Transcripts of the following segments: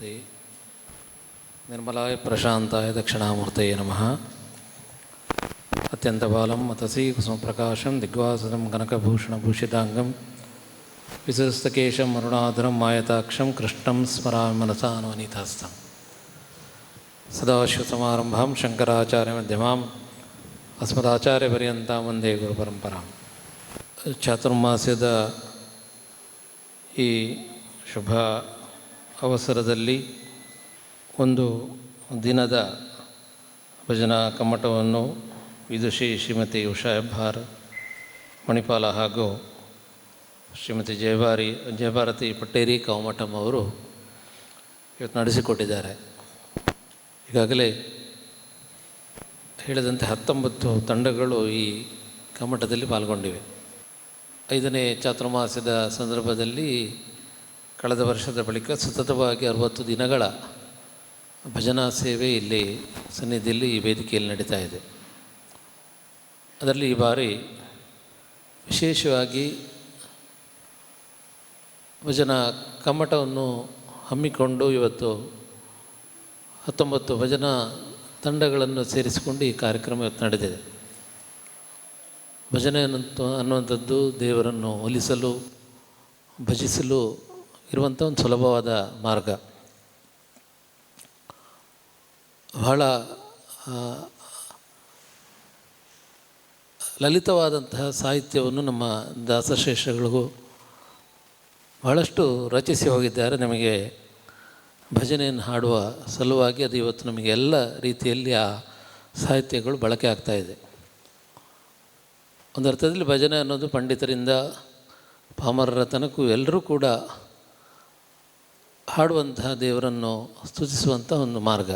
ಜ್ಞಾನೈಕಮೂರ್ತೆ ನಿರ್ಮಲಾಯ ಪ್ರಶಾಂತಾಯ ದಕ್ಷಿಣಾಮೂರ್ತಯೇ ನಮಃ ಅತ್ಯಂತಬಾಲಂ ಮತಸಿ ಕುಸುಮಪ್ರಕಾಶಂ ದಿಗ್ವಾಸದಂ ಕನಕಭೂಷಣಭೂಷಿತಾಂಗಂ ವಿಸಸ್ತಕೇಶಂ ಅರುಣಾಧರಂ ಮಾಯತಾಕ್ಷಂ ಕೃಷ್ಣಂ ಸ್ಮರಾಮಿ ಮನಸಾ ನವನೀತಾಸ್ತಂ ಸದಾಶಿವಸಮಾರಂಭಾಂ ಶಂಕರಾಚಾರ್ಯ ಮಧ್ಯಮಾಂ ಅಸ್ಮದಾಚಾರ್ಯಪರ್ಯಂತ ವಂದೇ ಗುರುಪರಂಪರಾಂ ಚಾತುರ್ಮಾಸ್ಯದ ಈ ಶುಭ ಅವಸರದಲ್ಲಿ ಒಂದು ದಿನದ ಭಜನಾ ಕಮ್ಮಟವನ್ನು ವಿದುಷಿ ಶ್ರೀಮತಿ ಉಷಾ ಹೆಬ್ಬಾರ್ ಮಣಿಪಾಲ ಹಾಗೂ ಶ್ರೀಮತಿ ಜಯಭಾರಿ ಜಯಭಾರತಿ ಪಟ್ಟೇರಿ ಕೌಮಠಂ ಅವರು ಇವತ್ತು ನಡೆಸಿಕೊಟ್ಟಿದ್ದಾರೆ. ಈಗಾಗಲೇ ಹೇಳಿದಂತೆ ಹತ್ತೊಂಬತ್ತು ತಂಡಗಳು ಈ ಕಮ್ಮಟದಲ್ಲಿ ಪಾಲ್ಗೊಂಡಿವೆ. ಐದನೇ ಚಾತುರ್ಮಾಸದ ಸಂದರ್ಭದಲ್ಲಿ ಕಳೆದ ವರ್ಷದ ಬಳಿಕ ಸತತವಾಗಿ ಅರವತ್ತು ದಿನಗಳ ಭಜನಾ ಸೇವೆ ಇಲ್ಲಿ ಸನ್ನಿಧಿಯಲ್ಲಿ ಈ ವೇದಿಕೆಯಲ್ಲಿ ನಡೀತಾ ಇದೆ. ಅದರಲ್ಲಿ ಈ ಬಾರಿ ವಿಶೇಷವಾಗಿ ಭಜನಾ ಕಮ್ಮಟವನ್ನು ಹಮ್ಮಿಕೊಂಡು ಇವತ್ತು ಹತ್ತೊಂಬತ್ತು ಭಜನಾ ತಂಡಗಳನ್ನು ಸೇರಿಸಿಕೊಂಡು ಈ ಕಾರ್ಯಕ್ರಮ ಇವತ್ತು ನಡೆದಿದೆ. ಭಜನೆ ಅನ್ನುವಂಥ ಅನ್ನುವಂಥದ್ದು ದೇವರನ್ನು ಒಲಿಸಲು, ಭಜಿಸಲು ಇರುವಂಥ ಒಂದು ಸುಲಭವಾದ ಮಾರ್ಗ. ಬಹಳ ಲಲಿತವಾದಂತಹ ಸಾಹಿತ್ಯವನ್ನು ನಮ್ಮ ದಾಸಶೇಷಗಳಿಗೂ ಬಹಳಷ್ಟು ರಚಿಸಿ ಹೋಗಿದ್ದಾರೆ. ನಮಗೆ ಭಜನೆಯನ್ನು ಹಾಡುವ ಸಲುವಾಗಿ ಅದು ಇವತ್ತು ನಮಗೆ ಎಲ್ಲ ರೀತಿಯಲ್ಲಿ ಆ ಸಾಹಿತ್ಯಗಳು ಬಳಕೆ ಆಗ್ತಾಯಿದೆ ಒಂದು ಅರ್ಥದಲ್ಲಿ ಭಜನೆ ಅನ್ನೋದು ಪಂಡಿತರಿಂದ, ಪಾಮರರ ತನಕ ಎಲ್ಲರೂ ಕೂಡ ಹಾಡುವಂತಹ ದೇವರನ್ನು ಸ್ತುತಿಸುವಂಥ ಒಂದು ಮಾರ್ಗ.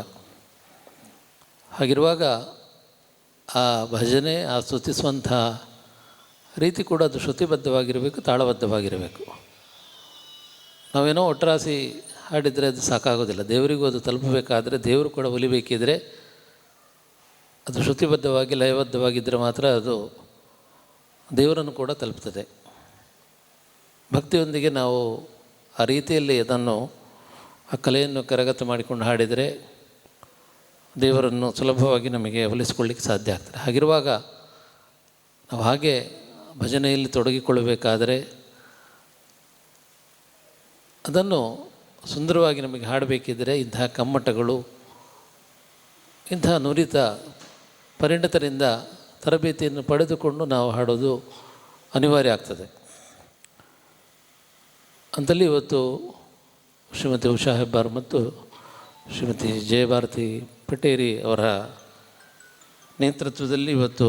ಹಾಗಿರುವಾಗ ಆ ಭಜನೆ, ಆ ಸ್ತುತಿಸುವಂಥ ರೀತಿ ಕೂಡ ಅದು ಶ್ರುತಿಬದ್ಧವಾಗಿರಬೇಕು, ತಾಳಬದ್ಧವಾಗಿರಬೇಕು. ನಾವೇನೋ ಒಟ್ಟರಾಸಿ ಹಾಡಿದರೆ ಅದು ಸಾಕಾಗೋದಿಲ್ಲ. ದೇವರಿಗೂ ಅದು ತಲುಪಬೇಕಾದರೆ ದೇವರು ಕೂಡ ಒಲಿಬೇಕಿದ್ರೆ ಅದು ಶ್ರುತಿಬದ್ಧವಾಗಿ, ಲಯಬದ್ಧವಾಗಿದ್ದರೆ ಮಾತ್ರ ಅದು ದೇವರನ್ನು ಕೂಡ ತಲುಪ್ತದೆ. ಭಕ್ತಿಯೊಂದಿಗೆ ನಾವು ಆ ರೀತಿಯಲ್ಲಿ ಅದನ್ನು ಆ ಕಲೆಯನ್ನು ಕರಗತ ಮಾಡಿಕೊಂಡು ಹಾಡಿದರೆ ದೇವರನ್ನು ಸುಲಭವಾಗಿ ನಮಗೆ ಒಲಿಸ್ಕೊಳ್ಳಿಕ್ಕೆ ಸಾಧ್ಯ ಆಗ್ತದೆ. ಹಾಗಿರುವಾಗ ನಾವು ಹಾಗೆ ಭಜನೆಯಲ್ಲಿ ತೊಡಗಿಕೊಳ್ಳಬೇಕಾದರೆ ಅದನ್ನು ಸುಂದರವಾಗಿ ನಮಗೆ ಹಾಡಬೇಕಿದ್ದರೆ ಇಂತಹ ಕಮ್ಮಟಗಳು, ಇಂತಹ ನುರಿತ ಪರಿಣಿತರಿಂದ ತರಬೇತಿಯನ್ನು ಪಡೆದುಕೊಂಡು ನಾವು ಹಾಡೋದು ಅನಿವಾರ್ಯ ಆಗ್ತದೆ. ಅಂತಲ್ಲಿ ಇವತ್ತು ಶ್ರೀಮತಿ ಉಷಾ ಹೆಬ್ಬಾರ್ ಮತ್ತು ಶ್ರೀಮತಿ ಜಯಭಾರತಿ ಪಟೇರಿ ಅವರ ನೇತೃತ್ವದಲ್ಲಿ ಇವತ್ತು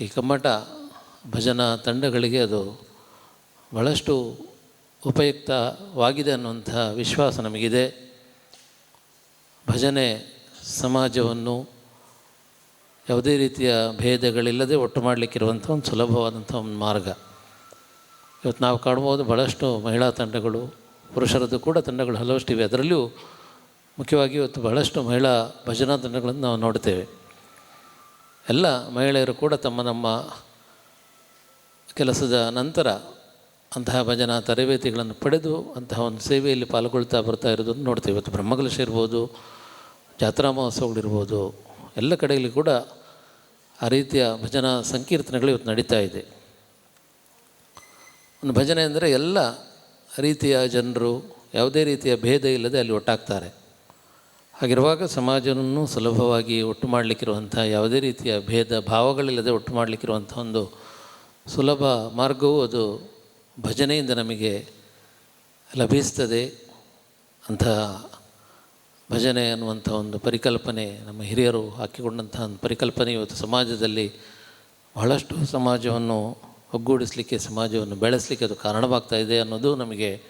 ಈ ಕಮ್ಮಟ ಭಜನಾ ತಂಡಗಳಿಗೆ ಅದು ಬಹಳಷ್ಟು ಉಪಯುಕ್ತವಾಗಿದೆ ಅನ್ನುವಂಥ ವಿಶ್ವಾಸ ನಮಗಿದೆ. ಭಜನೆ ಸಮಾಜವನ್ನು ಯಾವುದೇ ರೀತಿಯ ಭೇದಗಳಿಲ್ಲದೆ ಒಟ್ಟು ಮಾಡಲಿಕ್ಕಿರುವಂಥ ಒಂದು ಸುಲಭವಾದಂಥ ಒಂದು ಮಾರ್ಗ. ಇವತ್ತು ನಾವು ಕಾಣ್ಬೋದು ಭಾಳಷ್ಟು ಮಹಿಳಾ ತಂಡಗಳು ಪುರುಷರದ್ದು ಕೂಡ ತಂಡಗಳು ಹಲವಷ್ಟಿವೆ ಅದರಲ್ಲೂ ಮುಖ್ಯವಾಗಿ ಇವತ್ತು ಬಹಳಷ್ಟು ಮಹಿಳಾ ಭಜನಾ ತಂಡಗಳನ್ನು ನಾವು ನೋಡ್ತೇವೆ. ಎಲ್ಲ ಮಹಿಳೆಯರು ಕೂಡ ತಮ್ಮ ನಮ್ಮ ಕೆಲಸದ ನಂತರ ಅಂತಹ ಭಜನಾ ತರಬೇತಿಗಳನ್ನು ಪಡೆದು ಅಂತಹ ಒಂದು ಸೇವೆಯಲ್ಲಿ ಪಾಲ್ಗೊಳ್ತಾ ಬರ್ತಾ ಇರೋದನ್ನು ನೋಡ್ತೇವೆ. ಇವತ್ತು ಬ್ರಹ್ಮಕಲಶ ಇರ್ಬೋದು, ಜಾತ್ರಾ ಮಹೋತ್ಸವಗಳಿರ್ಬೋದು ಎಲ್ಲ ಕಡೆಯಲ್ಲಿ ಕೂಡ ಆ ರೀತಿಯ ಭಜನಾ ಸಂಕೀರ್ತನೆಗಳು ಇವತ್ತು ನಡೀತಾ ಇದೆ. ಒಂದು ಭಜನೆ ಅಂದರೆ ಎಲ್ಲ ರೀತಿಯ ಜನರು ಯಾವುದೇ ರೀತಿಯ ಭೇದ ಇಲ್ಲದೆ ಅಲ್ಲಿ ಒಟ್ಟಾಗ್ತಾರೆ. ಹಾಗಿರುವಾಗ ಸಮಾಜವನ್ನು ಸುಲಭವಾಗಿ ಒಟ್ಟು ಮಾಡಲಿಕ್ಕಿರುವಂಥ, ಯಾವುದೇ ರೀತಿಯ ಭೇದ ಭಾವಗಳಿಲ್ಲದೆ ಒಟ್ಟು ಮಾಡಲಿಕ್ಕಿರುವಂಥ ಒಂದು ಸುಲಭ ಮಾರ್ಗವು ಅದು ಭಜನೆಯಿಂದ ನಮಗೆ ಲಭಿಸ್ತದೆ ಅಂತಹ ಭಜನೆ ಅನ್ನುವಂಥ ಒಂದು ಪರಿಕಲ್ಪನೆ ನಮ್ಮ ಹಿರಿಯರು ಹಾಕಿಕೊಂಡಂಥ ಒಂದು ಪರಿಕಲ್ಪನೆ ಇವತ್ತು ಸಮಾಜದಲ್ಲಿ ಬಹಳಷ್ಟು ಸಮಾಜವನ್ನು ಒಗ್ಗೂಡಿಸಲಿಕ್ಕೆ, ಸಮಾಜವನ್ನು ಬೆಳೆಸಲಿಕ್ಕೆ ಅದು ಕಾರಣವಾಗ್ತಾ ಇದೆ ಅನ್ನೋದು ನಮಗೆ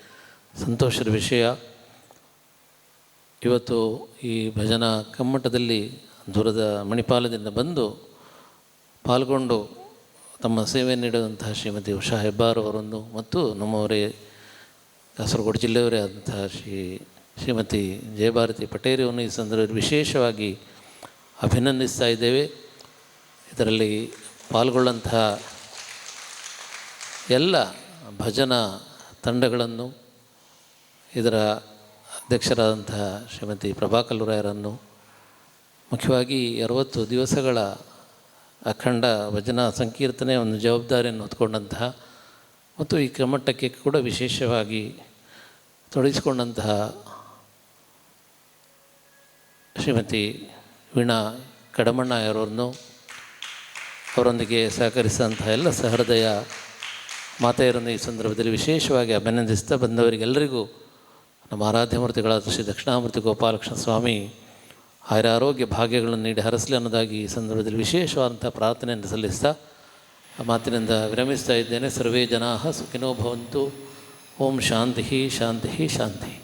ಸಂತೋಷದ ವಿಷಯ. ಇವತ್ತು ಈ ಭಜನಾ ಕಮ್ಮಟದಲ್ಲಿ ದೂರದ ಮಣಿಪಾಲದಿಂದ ಬಂದು ಪಾಲ್ಗೊಂಡು ತಮ್ಮ ಸೇವೆ ನೀಡಿದಂತಹ ಶ್ರೀಮತಿ ಉಷಾ ಹೆಬ್ಬಾರ್ ಅವರನ್ನು ಮತ್ತು ನಮ್ಮವರೇ ಕಾಸರಗೋಡು ಜಿಲ್ಲೆಯವರೇ ಆದಂತಹ ಶ್ರೀ ಶ್ರೀಮತಿ ಜಯಭಾರತಿ ಪಟೇರಿಯವನ್ನು ಈ ಸಂದರ್ಭದಲ್ಲಿ ವಿಶೇಷವಾಗಿ ಅಭಿನಂದಿಸ್ತಾ ಇದ್ದೇವೆ. ಇದರಲ್ಲಿ ಪಾಲ್ಗೊಳ್ಳಂತಹ ಎಲ್ಲ ಭಜನಾ ತಂಡಗಳನ್ನು ಇದರ ಅಧ್ಯಕ್ಷರಾದಂತಹ ಶ್ರೀಮತಿ ಪ್ರಭಾ ರಾಯರನ್ನು ಮುಖ್ಯವಾಗಿ ಅರವತ್ತು ದಿವಸಗಳ ಅಖಂಡ ಭಜನಾ ಸಂಕೀರ್ತನೆ ಒಂದು ಜವಾಬ್ದಾರಿಯನ್ನು ಹೊತ್ಕೊಂಡಂತಹ ಮತ್ತು ಈ ಕ್ರಮಟ್ಟಕ್ಕೆ ಕೂಡ ವಿಶೇಷವಾಗಿ ತೊಡಗಿಸಿಕೊಂಡಂತಹ ಶ್ರೀಮತಿ ವೀಣಾ ಕಡಮಣ್ಣಯ್ಯರವರನ್ನು ಅವರೊಂದಿಗೆ ಸಹಕರಿಸಿದಂತಹ ಎಲ್ಲ ಸಹೃದಯ ಮಾತೆಯರನ್ನು ಈ ಸಂದರ್ಭದಲ್ಲಿ ವಿಶೇಷವಾಗಿ ಅಭಿನಂದಿಸ್ತಾ ಬಂದವರಿಗೆಲ್ಲರಿಗೂ ನಮ್ಮ ಆರಾಧ್ಯಮೂರ್ತಿಗಳಾದ ಶ್ರೀ ದಕ್ಷಿಣಾಮೂರ್ತಿ ಗೋಪಾಲಕೃಷ್ಣ ಸ್ವಾಮಿ ಆರೋಗ್ಯ ಭಾಗ್ಯಗಳನ್ನು ನೀಡಿ ಹರಸಲಿ ಅನ್ನೋದಾಗಿ ಈ ಸಂದರ್ಭದಲ್ಲಿ ವಿಶೇಷವಾದಂಥ ಪ್ರಾರ್ಥನೆಯನ್ನು ಸಲ್ಲಿಸ್ತಾ ಮಾತಿನಿಂದ ವಿರಮಿಸ್ತಾ ಇದ್ದೇನೆ. ಸರ್ವೇ ಜನಾ ಸುಖಿನೋ ಭವಂತು. ಓಂ ಶಾಂತಿ ಶಾಂತಿ ಶಾಂತಿ.